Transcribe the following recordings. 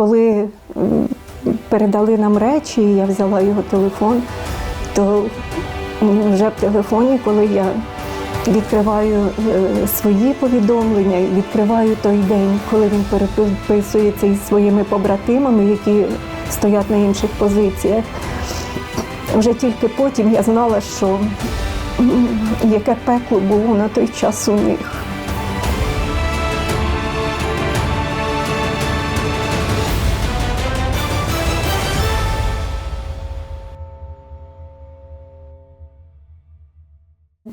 коли передали нам речі, я взяла його телефон, то вже в телефоні, коли я відкриваю е, свої повідомлення, відкриваю той день, коли він переписується із своїми побратимами, які стоять на інших позиціях. Вже тільки потім я знала, що яке пекло було на той час у них.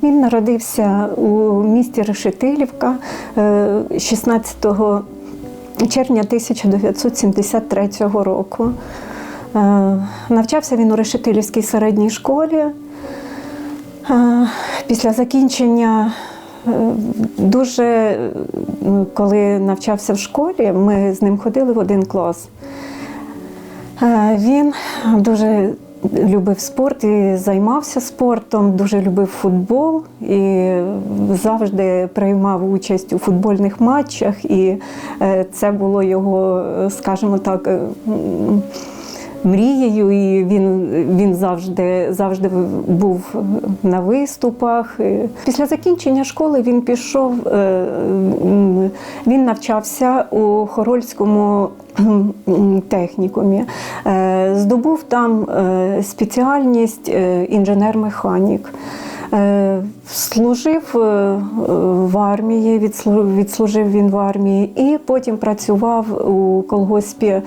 Він народився у місті Решетилівка е, 16 червня 1973 року. Е, Навчався він у Решетилівській середній школі. Е, Після закінчення е, дуже, е, коли навчався в школі, ми з ним ходили в один клас. Е, Він дуже любив спорт і займався спортом, дуже любив футбол і завжди приймав участь у футбольних матчах. І е, це було його, е, скажімо так, е, мрією. І він, він завжди, завжди був на виступах. Після закінчення школи він пішов, е, він навчався у Хорольському технікумі. Е, Здобув там е, спеціальність інженер-механік. Е, Служив е, в армії, відслу- відслужив він в армії, і потім працював у колгоспі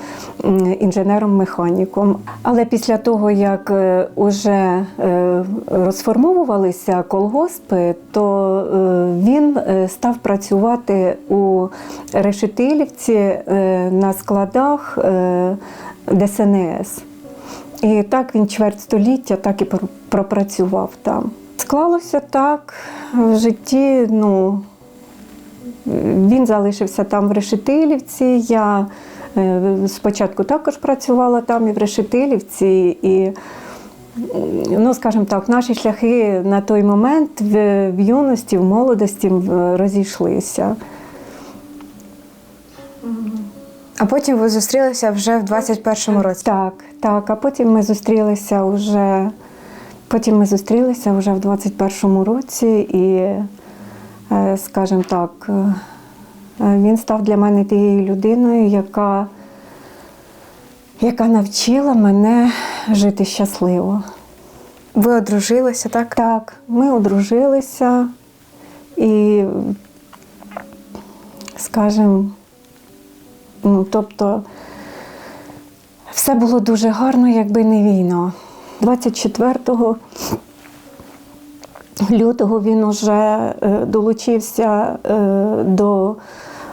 інженером-механіком. Але після того, як е, уже розформовувалися колгоспи, то він став працювати у Решетилівці на складах ДСНС. І так він чверть століття так і пропрацював там. Склалося так в житті. Ну, він залишився там в Решетилівці. Я е, спочатку також працювала там і в Решетилівці. І, ну, скажімо так, наші шляхи на той момент в, в юності, в молодості розійшлися. А потім ви зустрілися вже в 21-му році. Так, так. А потім ми зустрілися вже. Потім ми зустрілися вже в 21-му році, і, е, скажімо так, е, він став для мене тією людиною, яка, яка навчила мене жити щасливо. Ви одружилися, так? Так, ми одружилися і, скажімо, ну, тобто, все було дуже гарно, якби не війна. 24 лютого він уже е, долучився е, до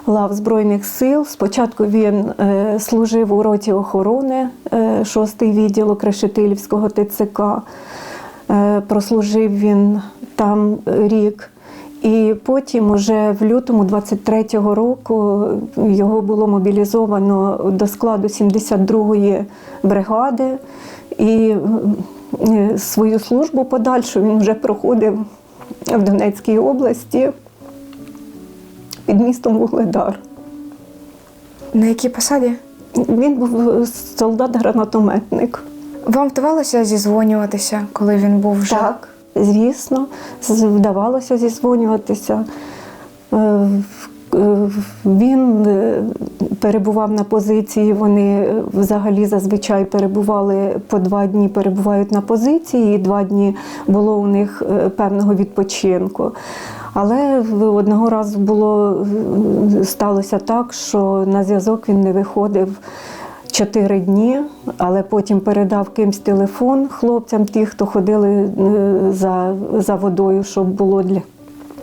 лав Збройних сил. Спочатку він е, служив у роті охорони, е, 6-й відділок Решетилівського ТЦК. Прослужив він там рік. І потім, уже в лютому 23-го року, його було мобілізовано до складу 72-ї бригади. І е, свою службу подальшу він вже проходив в Донецькій області під містом Вугледар. На якій посаді? Він був солдат-гранатометник. Вам вдавалося зізвонюватися, коли він був вже? Так, звісно, вдавалося зізвонюватися. Він е, перебував на позиції, вони е, взагалі зазвичай перебували по два дні, перебувають на позиції, і два дні було у них е, певного відпочинку. Але одного разу було сталося так, що на зв'язок він не виходив чотири дні, але потім передав кимсь телефон хлопцям, ті, хто ходили за, за водою, щоб було для,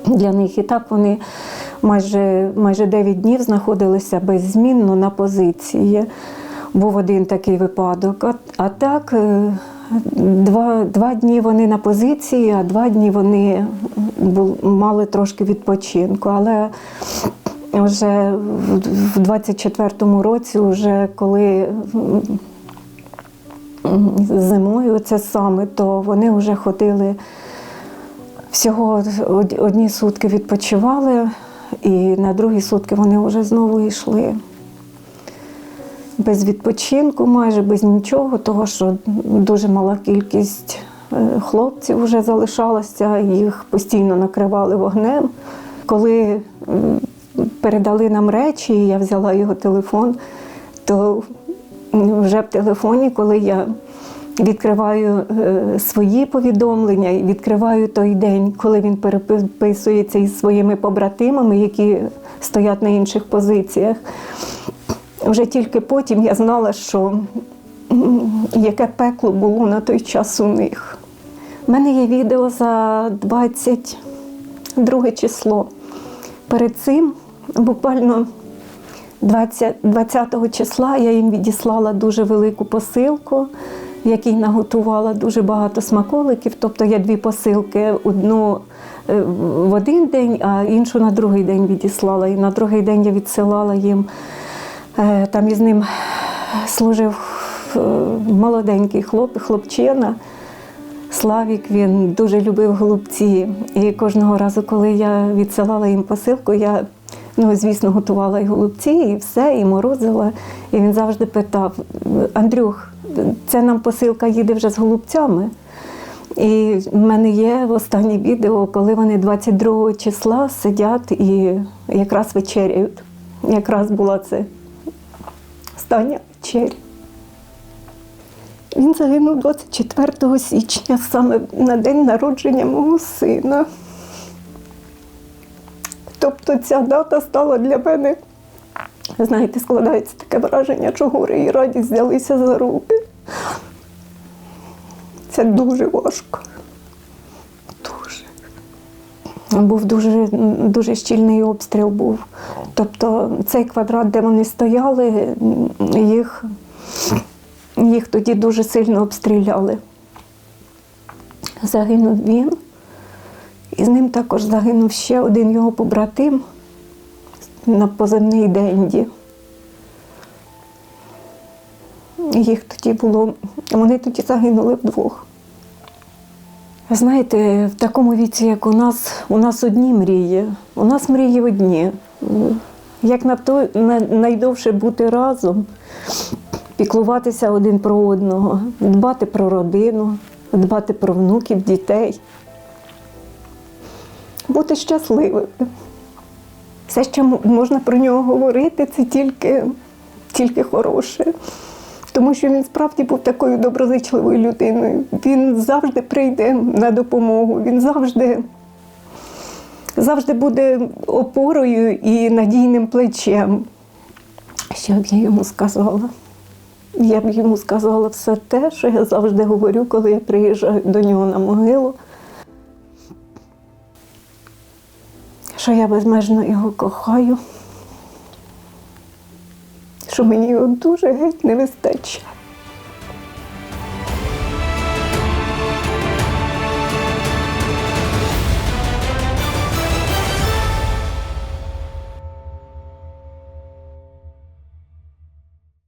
для них. І так вони майже, майже 9 днів знаходилися беззмінно на позиції. Був один такий випадок. А, а так, е, два, два дні вони на позиції, а два дні вони бу- мали трошки відпочинку. Але вже в 24-му році, вже коли зимою це саме, то вони вже ходили всього одні сутки відпочивали, і на другі сутки вони вже знову йшли. без відпочинку, майже без нічого, того що дуже мала кількість е, хлопців вже залишалася, їх постійно накривали вогнем. Коли передали нам речі, і я взяла його телефон, то вже в телефоні, коли я відкриваю е, свої повідомлення і відкриваю той день, коли він переписується із своїми побратимами, які стоять на інших позиціях. Вже тільки потім я знала, що яке пекло було на той час у них. У мене є відео за 22 число. Перед цим буквально 20, 20 числа я їм відіслала дуже велику посилку, в якій наготувала дуже багато смаколиків. Тобто я дві посилки, одну е, в один день, а іншу на другий день відіслала. І на другий день я відсилала їм. е, Там із ним служив е, молоденький хлоп, хлопчина. Славік він дуже любив голубці. І кожного разу, коли я відсилала їм посилку, я, ну, звісно, готувала і голубці, і все, і морозила. І він завжди питав: Андрюх, це нам посилка їде вже з голубцями. І в мене є останнє відео, коли вони 22 числа сидять і якраз вечеряють. Якраз була це остання вечеря. Він загинув 24 січня, саме на день народження мого сина. Тобто ця дата стала для мене, знаєте, складається таке враження, що горе і радість взялися за руки. Це дуже важко. Дуже. Був дуже, дуже щільний обстріл був. Тобто цей квадрат, де вони стояли, їх їх тоді дуже сильно обстріляли. Загинув він, і з ним також загинув ще один його побратим на позивний Денді. Їх тоді було, вони тоді загинули вдвох. Знаєте, в такому віці, як у нас, у нас одні мрії. У нас мрії одні. Як на то, на, найдовше бути разом, піклуватися один про одного, дбати про родину, дбати про внуків, дітей, бути щасливими. Все, що можна про нього говорити, це тільки, тільки хороше. Тому що він справді був такою доброзичливою людиною. Він завжди прийде на допомогу, він завжди, завжди буде опорою і надійним плечем. Що б я йому сказала? Я б йому сказала все те, що я завжди говорю, коли я приїжджаю до нього на могилу. Що я безмежно його кохаю, що мені його дуже геть не вистачає.